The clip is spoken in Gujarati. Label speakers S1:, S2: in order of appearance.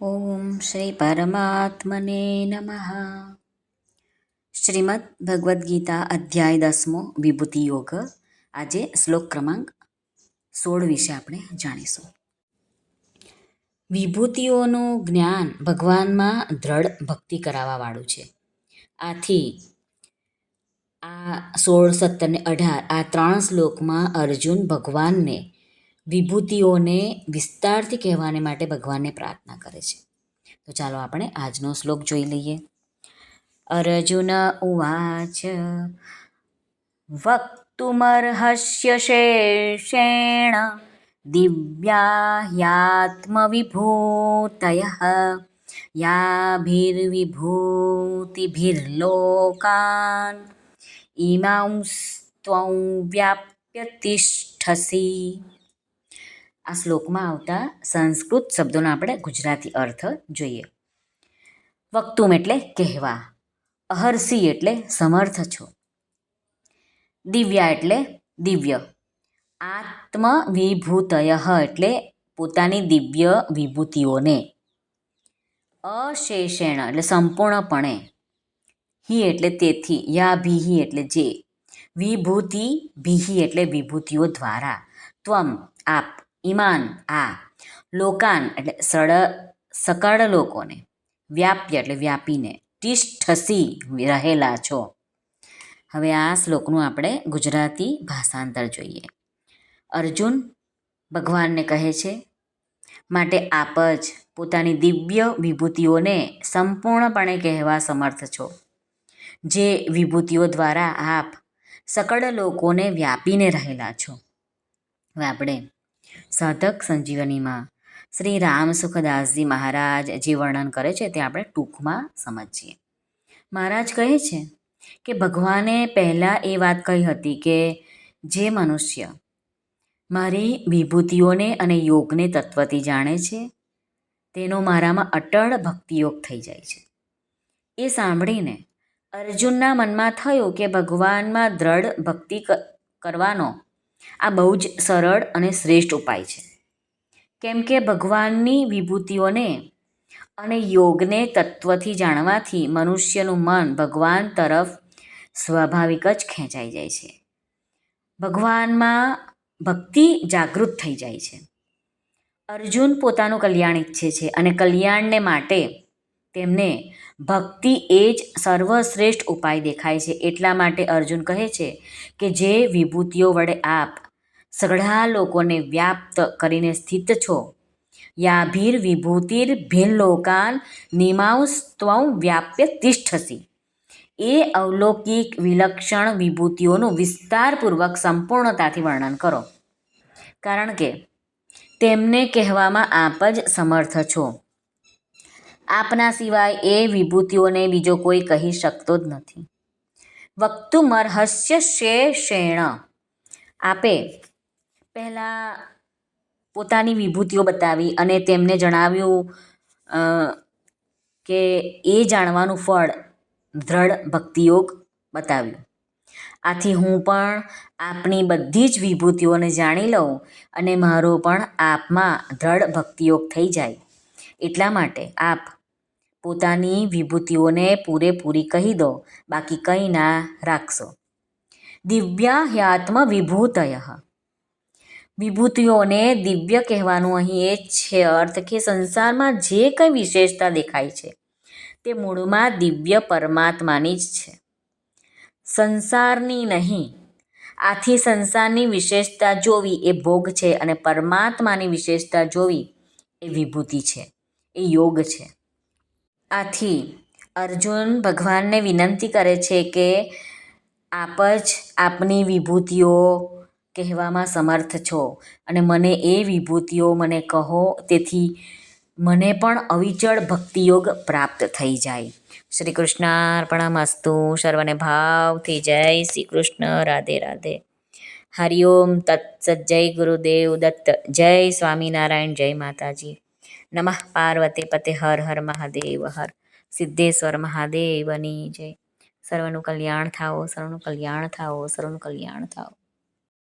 S1: ઓમ શ્રી પરમાત્મને નમઃ શ્રીમદ ભગવદ્ ગીતા અધ્યાય દસમો વિભૂતિ યોગ આજે શ્લોક ક્રમાંક સોળ વિશે આપણે જાણીશું। વિભૂતિઓનું જ્ઞાન ભગવાનમાં દ્રઢ ભક્તિ કરાવવાવાળું છે. આથી આ સોળ, સત્તર ને અઢાર, આ ત્રણ શ્લોકમાં અર્જુન ભગવાનને વિભૂતિઓને વિસ્તારથી કહેવાને માટે ભગવાનને પ્રાર્થના કરે છે. તો ચાલો આપણે આજનો શ્લોક જોઈ લઈએ. અર્જુન ઉવાચ, વક્તુમર્હસ્ય શેષેણ દિવ્યા યાત્મવિભૂતય યાભિર્વિભૂતિભિર્લોકાન ઇમાંસ્ત્વં વ્યાપ્ય તિષ્ઠસી આ શ્લોકમાં આવતા સંસ્કૃત શબ્દોનો આપણે ગુજરાતી અર્થ જોઈએ. વક્તુમ એટલે કહેવા. અહર્ષિ એટલે સમર્થ છો. દિવ્યા એટલે દિવ્ય. આત્મ વિભૂતય એટલે પોતાની દિવ્ય વિભૂતિઓને. અશેષેણ એટલે સંપૂર્ણપણે. હિ એટલે તેથી યા ભીહી એટલે જે. વિભૂતિ ભીહી એટલે વિભૂતિઓ દ્વારા. ત્વમ, આપ ઈમાન, આ, લોકાન એટલે સળ, સકળ લોકોને, વ્યાપ્ય એટલે વ્યાપીને, તિષ્ઠસી રહેલા છો. હવે આ શ્લોકનું આપણે ગુજરાતી ભાષાંતર જોઈએ. અર્જુન ભગવાનને કહે છે, માટે આપ જ પોતાની દિવ્ય વિભૂતિઓને સંપૂર્ણપણે કહેવા સમર્થ છો. જે વિભૂતિઓ દ્વારા આપ સકળ લોકોને વ્યાપીને રહેલા છો. હવે આપણે સાધક સંજીવનીમાં. શ્રી રામ સુખદાસજી મહારાજ જે વર્ણન કરે છે તે આપણે ટૂંકમાં સમજીએ. મહારાજ કહે છે કે ભગવાને પહેલાં એ વાત કહી હતી કે, જે મનુષ્ય મારી વિભૂતિઓને અને યોગને તત્વથી જાણે છે, તેનો મારામાં અટળ ભક્તિયોગ થઈ જાય છે. એ સાંભળીને અર્જુનના મનમાં થયું કે ભગવાનમાં દ્રઢ ભક્તિ કરવાનો આ બહુ જ સરળ અને શ્રેષ્ઠ ઉપાય છે. કેમ કે ભગવાનની વિભૂતિઓને અને યોગને તત્વથી જાણવાથી મનુષ્યનું મન ભગવાન તરફ સ્વાભાવિક જ ખેંચાઈ જાય છે. ભગવાનમાં ભક્તિ જાગૃત થઈ જાય છે. અર્જુન પોતાનું કલ્યાણ ઈચ્છે છે અને કલ્યાણને માટે તેમને ભક્તિ એ જ સર્વશ્રેષ્ઠ ઉપાય દેખાય છે. એટલા માટે અર્જુન કહે છે કે જે વિભૂતિઓ વડે આપ સઘળા લોકોને વ્યાપ્ત કરીને સ્થિત છો. યાભીર વિભૂતિર ભિલ્લોકાન નિમાઉસ્ત્વં વ્યાપ્ય તિષ્ઠસી. એ અવલૌકિક વિલક્ષણ વિભૂતિઓનું વિસ્તારપૂર્વક સંપૂર્ણતાથી વર્ણન કરો. કારણ કે તેમને કહેવામાં આપ જ સમર્થ છો. આપના સિવાય એ વિભૂતિઓને બીજો કોઈ કહી શકતો જ નથી. વક્તુમરહસ્ય શે શેણ. આપે પહેલાં પોતાની વિભૂતિઓ બતાવી અને તેમને જણાવ્યું કે એ જાણવાનું ફળ દ્રઢ ભક્તિયોગ બતાવ્યું. આથી હું પણ આપની બધી જ વિભૂતિઓને જાણી લઉં અને મારો પણ આપમાં દ્રઢ ભક્તિયોગ થઈ જાય. એટલા માટે આપ પોતાની વિભૂતિઓને પૂરેપૂરી કહી દો, બાકી કંઈ ના રાખશો. દિવ્યા હ્યાત્મ વિભૂતય. વિભૂતિઓને દિવ્ય કહેવાનું અહીં એ છે અર્થ કે સંસારમાં જે કંઈ વિશેષતા દેખાય છે, તે મૂળમાં દિવ્ય પરમાત્માની જ છે. સંસારની નહીં, આથી સંસારની વિશેષતા જોવી એ ભોગ છે અને પરમાત્માની વિશેષતા જોવી એ વિભૂતિ છે. એ યોગ છે. આથી અર્જુન ભગવાનને વિનંતી કરે છે કે આપ જ આપની વિભૂતિઓ કહેવામાં સમર્થ છો અને મને એ વિભૂતિઓ મને કહો, તેથી મને પણ અવિચળ ભક્તિયોગ પ્રાપ્ત થઈ જાય. શ્રી કૃષ્ણાર્પણમસ્તુ સર્વને ભાવથી જય શ્રી કૃષ્ણ રાધે રાધે. હરિઓમ તત્સત જય ગુરુદેવ દત્ત, જય સ્વામિનારાયણ, જય માતાજી. નમઃ પાર્વતે પતે હર હર મહાદેવ, હર સિદ્ધેશ્વર મહાદેવની જય. સર્વનું કલ્યાણ થાઓ, સર્વનું કલ્યાણ થાઓ, સર્વનું કલ્યાણ થાઓ.